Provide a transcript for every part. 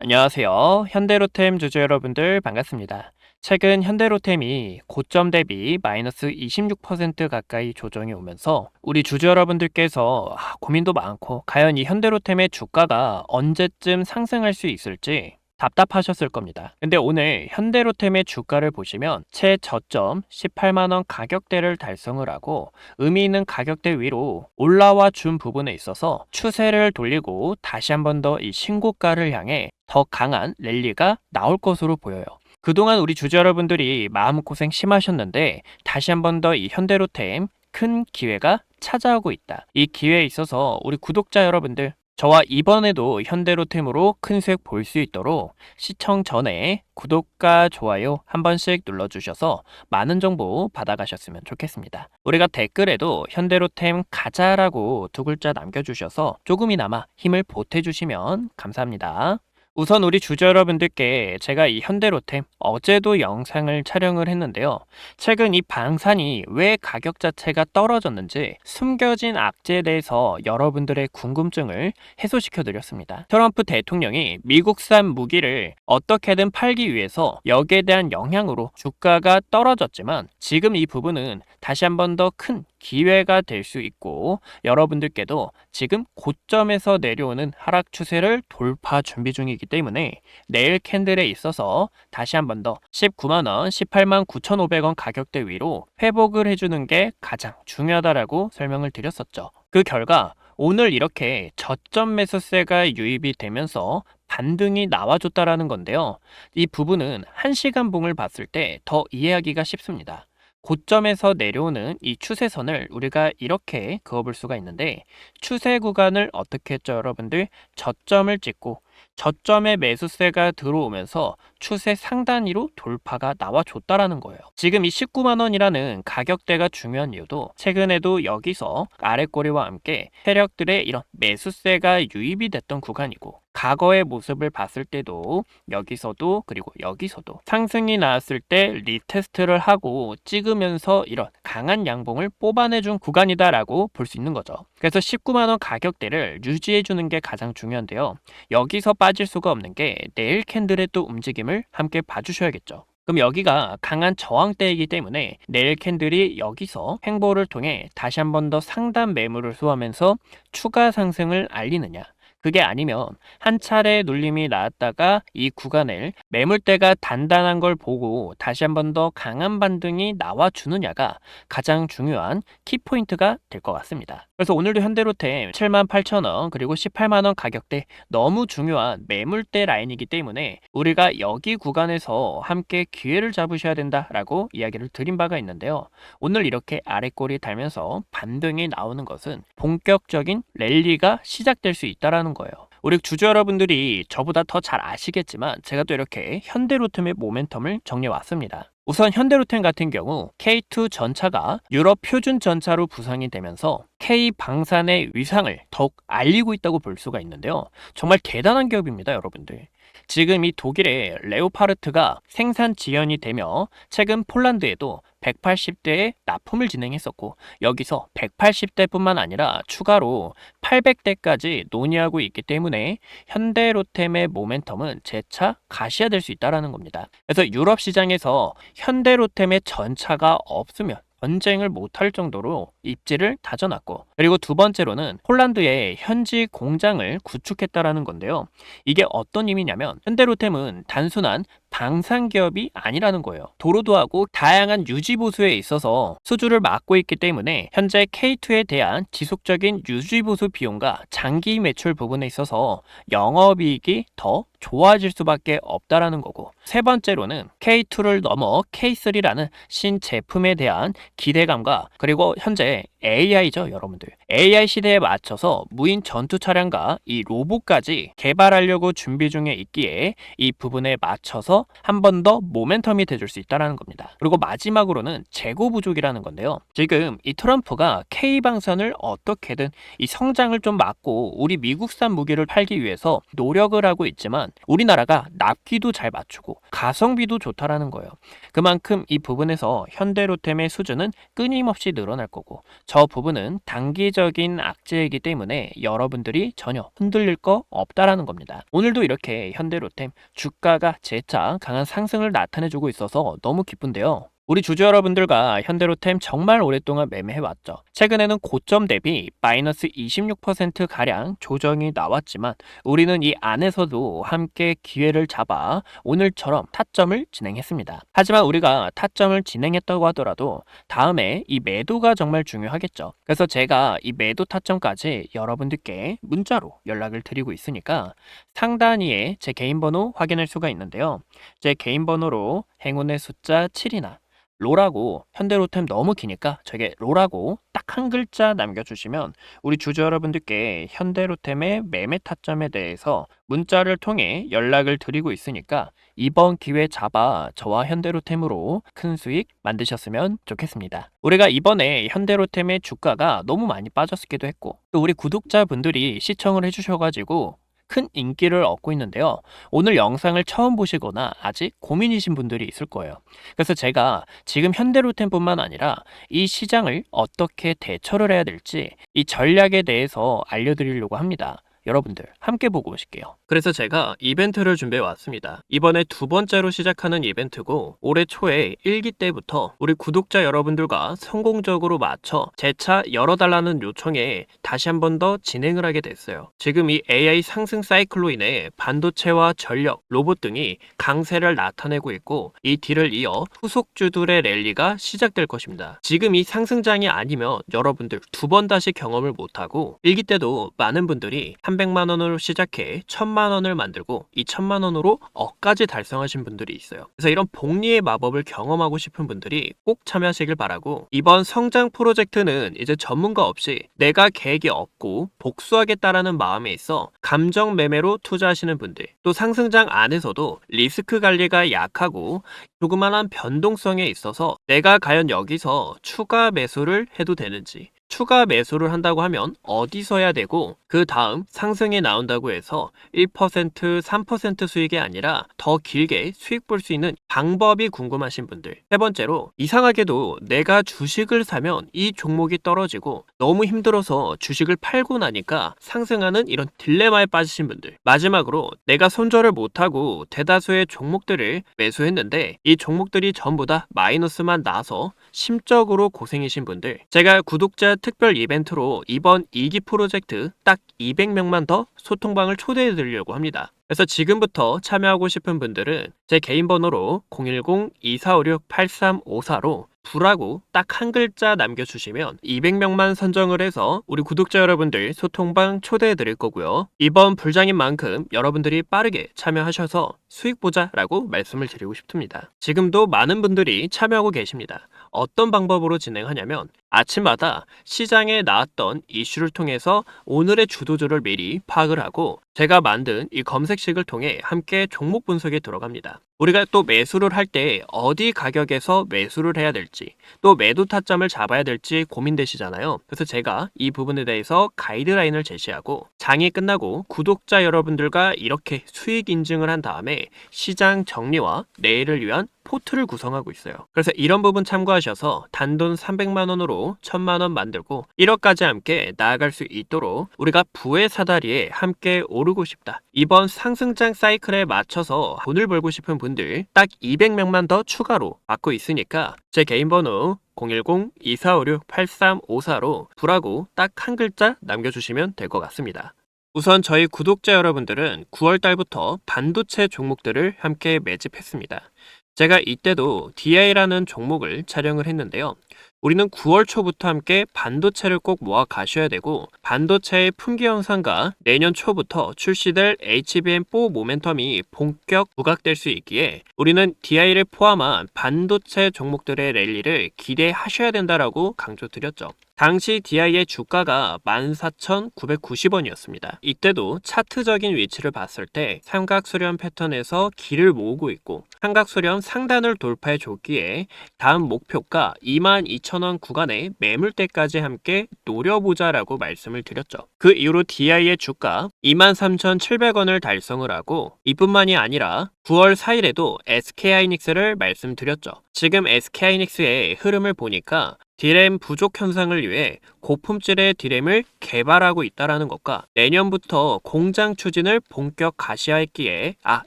안녕하세요. 현대로템 주주 여러분들 반갑습니다. 최근 현대로템이 고점 대비 마이너스 26% 가까이 조정이 오면서 우리 주주 여러분들께서 아, 고민도 많고 과연 이 현대로템의 주가가 언제쯤 상승할 수 있을지 답답하셨을 겁니다. 근데 오늘 현대로템의 주가를 보시면 최저점 18만원 가격대를 달성을 하고 의미 있는 가격대 위로 올라와 준 부분에 있어서 추세를 돌리고 다시 한 번 더 이 신고가를 향해 더 강한 랠리가 나올 것으로 보여요. 그동안 우리 주주 여러분들이 마음고생 심하셨는데 다시 한 번 더 이 현대로템 큰 기회가 찾아오고 있다. 이 기회에 있어서 우리 구독자 여러분들 저와 이번에도 현대로템으로 큰 수익 볼 수 있도록 시청 전에 구독과 좋아요 한 번씩 눌러주셔서 많은 정보 받아가셨으면 좋겠습니다. 우리가 댓글에도 현대로템 가자라고 두 글자 남겨주셔서 조금이나마 힘을 보태주시면 감사합니다. 우선 우리 주주 여러분들께 제가 이 현대로템 어제도 영상을 촬영을 했는데요. 최근 이 방산이 왜 가격 자체가 떨어졌는지 숨겨진 악재에 대해서 여러분들의 궁금증을 해소시켜 드렸습니다. 트럼프 대통령이 미국산 무기를 어떻게든 팔기 위해서 여기에 대한 영향으로 주가가 떨어졌지만 지금 이 부분은 다시 한번 더 큰 기회가 될 수 있고 여러분들께도 지금 고점에서 내려오는 하락 추세를 돌파 준비 중이기 때문에 내일 캔들에 있어서 다시 한 번 더 19만원, 18만 9,500원 가격대 위로 회복을 해주는 게 가장 중요하다라고 설명을 드렸었죠. 그 결과 오늘 이렇게 저점 매수세가 유입이 되면서 반등이 나와줬다라는 건데요. 이 부분은 1시간 봉을 봤을 때 더 이해하기가 쉽습니다. 고점에서 내려오는 이 추세선을 우리가 이렇게 그어볼 수가 있는데 추세 구간을 어떻게 했죠 여러분들? 저점을 찍고 저점에 매수세가 들어오면서 추세 상단위로 돌파가 나와줬다라는 거예요. 지금 이 19만 원이라는 가격대가 중요한 이유도 최근에도 여기서 아래꼬리와 함께 세력들의 이런 매수세가 유입이 됐던 구간이고 과거의 모습을 봤을 때도 여기서도 그리고 여기서도 상승이 나왔을 때 리테스트를 하고 찍으면서 이런 강한 양봉을 뽑아내준 구간이다라고 볼 수 있는 거죠. 그래서 19만 원 가격대를 유지해 주는 게 가장 중요한데요. 여기서 빠질 수가 없는 게 내일 캔들의 또 움직임을 함께 봐주셔야겠죠. 그럼 여기가 강한 저항대이기 때문에 내일 캔들이 여기서 횡보를 통해 다시 한 번 더 상단 매물을 소화하면서 추가 상승을 알리느냐 그게 아니면 한 차례 눌림이 나왔다가 이 구간을 매물대가 단단한 걸 보고 다시 한 번 더 강한 반등이 나와 주느냐가 가장 중요한 키포인트가 될 것 같습니다. 그래서 오늘도 현대로템 78,000원 그리고 18만원 가격대 너무 중요한 매물대 라인이기 때문에 우리가 여기 구간에서 함께 기회를 잡으셔야 된다라고 이야기를 드린 바가 있는데요. 오늘 이렇게 아래꼬리 달면서 반등이 나오는 것은 본격적인 랠리가 시작될 수 있다라는 거예요. 우리 주주 여러분들이 저보다 더 잘 아시겠지만 제가 또 이렇게 현대로템의 모멘텀을 정리해 왔습니다. 우선 현대로템 같은 경우 K2 전차가 유럽 표준 전차로 부상이 되면서 K 방산의 위상을 더욱 알리고 있다고 볼 수가 있는데요. 정말 대단한 기업입니다, 여러분들. 지금 이 독일의 레오파르트가 생산 지연이 되며 최근 폴란드에도 180대의 납품을 진행했었고 여기서 180대뿐만 아니라 추가로 800대까지 논의하고 있기 때문에 현대로템의 모멘텀은 재차 가시화될 수 있다는 겁니다. 그래서 유럽 시장에서 현대로템의 전차가 없으면 전쟁을 못할 정도로 입지를 다져놨고 그리고 두 번째로는 폴란드에 현지 공장을 구축했다라는 건데요. 이게 어떤 의미냐면 현대로템은 단순한 방산 기업이 아니라는 거예요. 도로도 하고 다양한 유지 보수에 있어서 수주를 맡고 있기 때문에 현재 K2에 대한 지속적인 유지 보수 비용과 장기 매출 부분에 있어서 영업이익이 더 좋아질 수밖에 없다라는 거고 세 번째로는 K2를 넘어 K3라는 신제품에 대한 기대감과 그리고 현재 AI죠, 여러분들. AI 시대에 맞춰서 무인 전투 차량과 이 로봇까지 개발하려고 준비 중에 있기에 이 부분에 맞춰서 한 번 더 모멘텀이 돼줄 수 있다라는 겁니다. 그리고 마지막으로는 재고 부족이라는 건데요. 지금 이 트럼프가 K 방선을 어떻게든 이 성장을 좀 막고 우리 미국산 무기를 팔기 위해서 노력을 하고 있지만 우리나라가 납기도 잘 맞추고 가성비도 좋다라는 거예요. 그만큼 이 부분에서 현대로템의 수준은 끊임없이 늘어날 거고 저 부분은 단기적인 악재이기 때문에 여러분들이 전혀 흔들릴 거 없다라는 겁니다. 오늘도 이렇게 현대로템 주가가 재차 강한 상승을 나타내주고 있어서 너무 기쁜데요. 우리 주주 여러분들과 현대로템 정말 오랫동안 매매해왔죠. 최근에는 고점 대비 마이너스 26%가량 조정이 나왔지만 우리는 이 안에서도 함께 기회를 잡아 오늘처럼 타점을 진행했습니다. 하지만 우리가 타점을 진행했다고 하더라도 다음에 이 매도가 정말 중요하겠죠. 그래서 제가 이 매도 타점까지 여러분들께 문자로 연락을 드리고 있으니까 상단위에 제 개인 번호 확인할 수가 있는데요. 제 개인 번호로 행운의 숫자 7이나 로라고 현대로템 너무 기니까 저게 로라고 딱 한 글자 남겨주시면 우리 주주 여러분들께 현대로템의 매매 타점에 대해서 문자를 통해 연락을 드리고 있으니까 이번 기회 잡아 저와 현대로템으로 큰 수익 만드셨으면 좋겠습니다. 우리가 이번에 현대로템의 주가가 너무 많이 빠졌기도 했고 또 우리 구독자분들이 시청을 해주셔가지고 큰 인기를 얻고 있는데요. 오늘 영상을 처음 보시거나 아직 고민이신 분들이 있을 거예요. 그래서 제가 지금 현대로템뿐만 아니라 이 시장을 어떻게 대처를 해야 될지 이 전략에 대해서 알려드리려고 합니다. 여러분들 함께 보고 오실게요. 그래서 제가 이벤트를 준비해 왔습니다. 이번에 두 번째로 시작하는 이벤트고 올해 초에 1기 때부터 우리 구독자 여러분들과 성공적으로 맞춰 재차 열어달라는 요청에 다시 한 번 더 진행을 하게 됐어요. 지금 이 AI 상승 사이클로 인해 반도체와 전력, 로봇 등이 강세를 나타내고 있고 이 뒤를 이어 후속주들의 랠리가 시작될 것입니다. 지금 이 상승장이 아니면 여러분들 두 번 다시 경험을 못하고 1기 때도 많은 분들이 300만 원으로 시작해 1000만 원을 만들고 이 1000만 원으로 억까지 달성하신 분들이 있어요. 그래서 이런 복리의 마법을 경험하고 싶은 분들이 꼭 참여하시길 바라고 이번 성장 프로젝트는 이제 전문가 없이 내가 계획이 없고 복수하겠다라는 마음에 있어 감정 매매로 투자하시는 분들 또 상승장 안에서도 리스크 관리가 약하고 조그만한 변동성에 있어서 내가 과연 여기서 추가 매수를 해도 되는지 추가 매수를 한다고 하면 어디서 해야 되고 그 다음 상승에 나온다고 해서 1% 3% 수익이 아니라 더 길게 수익 볼 수 있는 방법이 궁금하신 분들. 세 번째로 이상하게도 내가 주식을 사면 이 종목이 떨어지고 너무 힘들어서 주식을 팔고 나니까 상승하는 이런 딜레마에 빠지신 분들. 마지막으로 내가 손절을 못하고 대다수의 종목들을 매수했는데 이 종목들이 전부 다 마이너스만 나서 심적으로 고생이신 분들. 제가 구독자 특별 이벤트로 이번 2기 프로젝트 딱 200명만 더 소통방을 초대해 드리려고 합니다. 그래서 지금부터 참여하고 싶은 분들은 제 개인 번호로 010-2456-8354로 부라고 딱 한 글자 남겨주시면 200명만 선정을 해서 우리 구독자 여러분들 소통방 초대해 드릴 거고요. 이번 불장인 만큼 여러분들이 빠르게 참여하셔서 수익 보자라고 말씀을 드리고 싶습니다. 지금도 많은 분들이 참여하고 계십니다. 어떤 방법으로 진행하냐면 아침마다 시장에 나왔던 이슈를 통해서 오늘의 주도주를 미리 파악을 하고 제가 만든 이 검색식을 통해 함께 종목 분석에 들어갑니다. 우리가 또 매수를 할 때 어디 가격에서 매수를 해야 될지 또 매도 타점을 잡아야 될지 고민되시잖아요. 그래서 제가 이 부분에 대해서 가이드라인을 제시하고 장이 끝나고 구독자 여러분들과 이렇게 수익 인증을 한 다음에 시장 정리와 내일을 위한 포트를 구성하고 있어요. 그래서 이런 부분 참고하셔서 단돈 300만 원으로 1000만 원 만들고 1억까지 함께 나아갈 수 있도록 우리가 부의 사다리에 함께 오르고 싶다. 이번 상승장 사이클에 맞춰서 돈을 벌고 싶은 분들 딱 200명만 더 추가로 받고 있으니까 제 개인 번호 010-2456-8354로 부라고 딱 한 글자 남겨주시면 될 것 같습니다. 우선 저희 구독자 여러분들은 9월 달부터 반도체 종목들을 함께 매집했습니다. 제가 이때도 DI라는 종목을 촬영을 했는데요. 우리는 9월 초부터 함께 반도체를 꼭 모아 가셔야 되고 반도체의 품귀 현상과 내년 초부터 출시될 HBM4 모멘텀이 본격 부각될 수 있기에 우리는 DI를 포함한 반도체 종목들의 랠리를 기대하셔야 된다라고 강조드렸죠. 당시 DI의 주가가 14,990원이었습니다. 이때도 차트적인 위치를 봤을 때 삼각수렴 패턴에서 길을 모으고 있고 삼각수렴 상단을 돌파해 줬기에 다음 목표가 22,000원 구간에 매물대까지 함께 노려보자 라고 말씀을 드렸죠. 그 이후로 DI의 주가 23,700원을 달성을 하고 이뿐만이 아니라 9월 4일에도 SK하이닉스를 말씀드렸죠. 지금 SK하이닉스의 흐름을 보니까 디램 부족 현상을 위해 고품질의 디램을 개발하고 있다라는 것과 내년부터 공장 추진을 본격 가시화했기에 아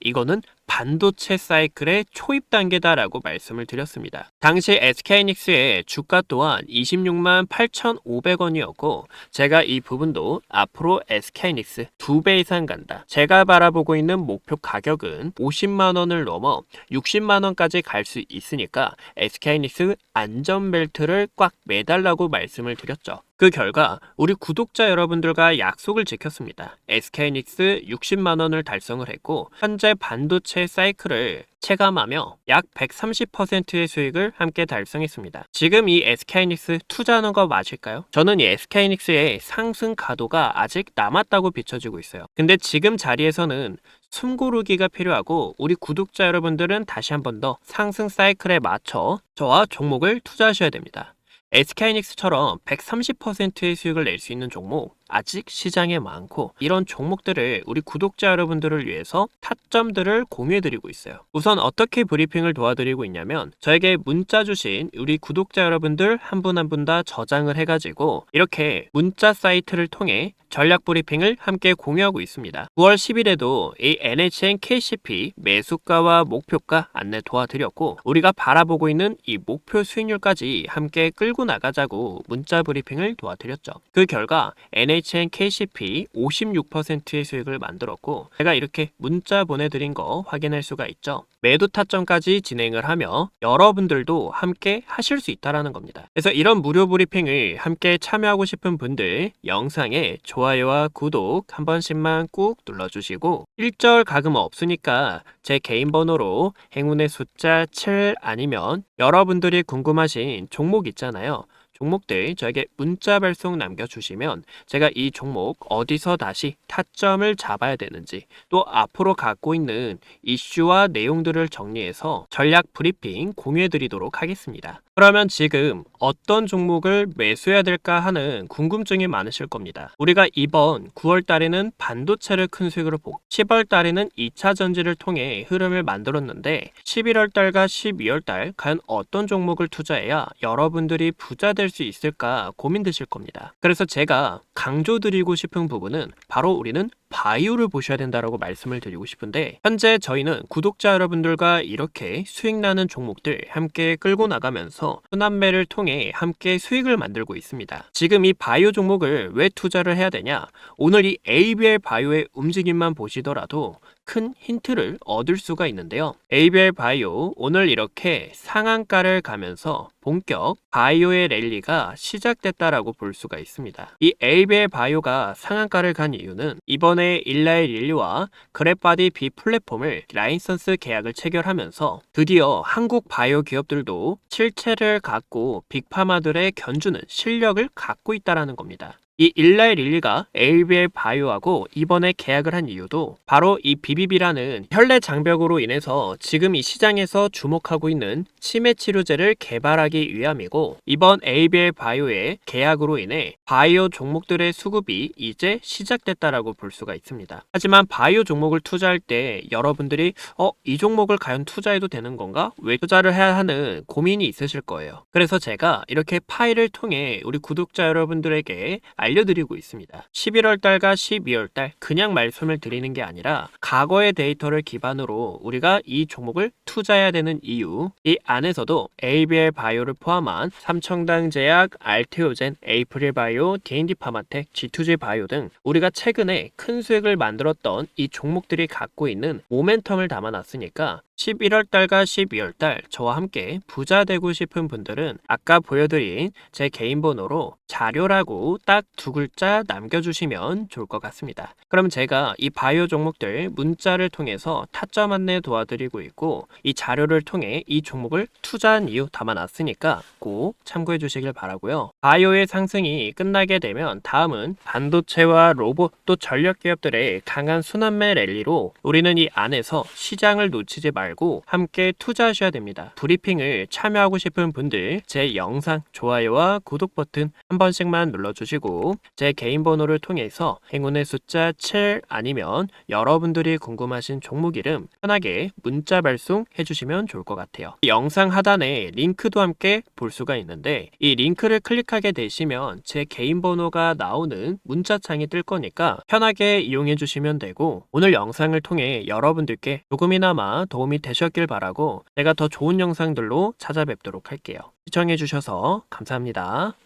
이거는 반도체 사이클의 초입 단계다라고 말씀을 드렸습니다. 당시 SK하이닉스의 주가 또한 26만 8,500원이었고 제가 이 부분도 앞으로 SK하이닉스 두 배 이상 간다. 제가 바라보고 있는 목표 가격은 50만 원을 넘어 60만 원까지 갈 수 있으니까 SK하이닉스 안전벨트를 꽉 매달라고 말씀을 드렸죠. 그 결과 우리 구독자 여러분들과 약속을 지켰습니다. SK하이닉스 60만 원을 달성을 했고 현재 반도체 사이클을 체감하며 약 130%의 수익을 함께 달성했습니다. 지금 이 SK하이닉스 투자하는 거 맞을까요? 저는 이 SK하이닉스의 상승 가도가 아직 남았다고 비춰지고 있어요. 근데 지금 자리에서는 숨 고르기가 필요하고 우리 구독자 여러분들은 다시 한 번 더 상승 사이클에 맞춰 저와 종목을 투자하셔야 됩니다. SK하이닉스처럼 130%의 수익을 낼 수 있는 종목 아직 시장에 많고 이런 종목들을 우리 구독자 여러분들을 위해서 타점들을 공유해드리고 있어요. 우선 어떻게 브리핑을 도와드리고 있냐면 저에게 문자 주신 우리 구독자 여러분들 한 분 한 분 다 저장을 해가지고 이렇게 문자 사이트를 통해 전략 브리핑을 함께 공유하고 있습니다. 9월 10일에도 이 NHN KCP 매수가와 목표가 안내 도와드렸고 우리가 바라보고 있는 이 목표 수익률까지 함께 끌고 나가자고 문자 브리핑을 도와드렸죠. 그 결과 NHN KCP 56%의 수익을 만들었고 제가 이렇게 문자 보내드린 거 확인할 수가 있죠. 매도 타점까지 진행을 하며 여러분들도 함께 하실 수 있다라는 겁니다. 그래서 이런 무료 브리핑을 함께 참여하고 싶은 분들 영상에 좋아요와 구독 한 번씩만 꾹 눌러주시고 1절 가금 없으니까 제 개인 번호로 행운의 숫자 7 아니면 여러분들이 궁금하신 종목 있잖아요. 종목들 저에게 문자 발송 남겨주시면 제가 이 종목 어디서 다시 타점을 잡아야 되는지 또 앞으로 갖고 있는 이슈와 내용들을 정리해서 전략 브리핑 공유해 드리도록 하겠습니다. 그러면 지금 어떤 종목을 매수해야 될까 하는 궁금증이 많으실 겁니다. 우리가 이번 9월 달에는 반도체를 큰 수익으로 보고 10월 달에는 2차 전지를 통해 흐름을 만들었는데 11월 달과 12월 달 과연 어떤 종목을 투자해야 여러분들이 부자 될 수 있을까 고민되실 겁니다. 그래서 제가 강조드리고 싶은 부분은 바로 우리는 바이오를 보셔야 된다라고 말씀을 드리고 싶은데 현재 저희는 구독자 여러분들과 이렇게 수익 나는 종목들 함께 끌고 나가면서 순환매를 통해 함께 수익을 만들고 있습니다. 지금 이 바이오 종목을 왜 투자를 해야 되냐? 오늘 이 ABL 바이오의 움직임만 보시더라도 큰 힌트를 얻을 수가 있는데요. ABL 바이오 오늘 이렇게 상한가를 가면서 본격 바이오의 랠리가 시작됐다라고 볼 수가 있습니다. 이 ABL 바이오가 상한가를 간 이유는 이번에 일라의 릴리와 그랩바디 B 플랫폼을 라이선스 계약을 체결하면서 드디어 한국 바이오 기업들도 실체를 갖고 빅파마들의 견주는 실력을 갖고 있다라는 겁니다. 이 일라의 릴리가 ABL 바이오하고 이번에 계약을 한 이유도 바로 이 BBB라는 혈내 장벽으로 인해서 지금 이 시장에서 주목하고 있는 치매 치료제를 개발하기 위함이고 이번 ABL 바이오의 계약으로 인해 바이오 종목들의 수급이 이제 시작됐다라고 볼 수가 있습니다. 하지만 바이오 종목을 투자할 때 여러분들이 어, 이 종목을 과연 투자해도 되는 건가? 왜 투자를 해야 하는 고민이 있으실 거예요. 그래서 제가 이렇게 파일을 통해 우리 구독자 여러분들에게 알 려드리고 있습니다. 11월 달과 12월 달 그냥 말씀을 드리는 게 아니라 과거의 데이터를 기반으로 우리가 이 종목을 투자해야 되는 이유 이 안에서도 ABL 바이오를 포함한 삼청당 제약, 알테오젠, 에이프릴 바이오, D&D 파마텍, G2G 바이오 등 우리가 최근에 큰 수익을 만들었던 이 종목들이 갖고 있는 모멘텀을 담아놨으니까 11월 달과 12월 달 저와 함께 부자 되고 싶은 분들은 아까 보여드린 제 개인 번호로 자료라고 딱 두 글자 남겨주시면 좋을 것 같습니다. 그럼 제가 이 바이오 종목들 문자를 통해서 타점 안내 도와드리고 있고 이 자료를 통해 이 종목을 투자한 이유 담아놨으니까 꼭 참고해 주시길 바라고요. 바이오의 상승이 끝나게 되면 다음은 반도체와 로봇 또 전력 기업들의 강한 순환매 랠리로 우리는 이 안에서 시장을 놓치지 말고 함께 투자하셔야 됩니다. 브리핑을 참여하고 싶은 분들 제 영상 좋아요와 구독 버튼 한 번씩만 눌러주시고 제 개인 번호를 통해서 행운의 숫자 7 아니면 여러분들이 궁금하신 종목 이름 편하게 문자 발송해 주시면 좋을 것 같아요. 영상 하단에 링크도 함께 볼 수가 있는데 이 링크를 클릭하게 되시면 제 개인 번호가 나오는 문자창이 뜰 거니까 편하게 이용해 주시면 되고 오늘 영상을 통해 여러분들께 조금이나마 도움이 되셨길 바라고 제가 더 좋은 영상들로 찾아뵙도록 할게요. 시청해 주셔서 감사합니다.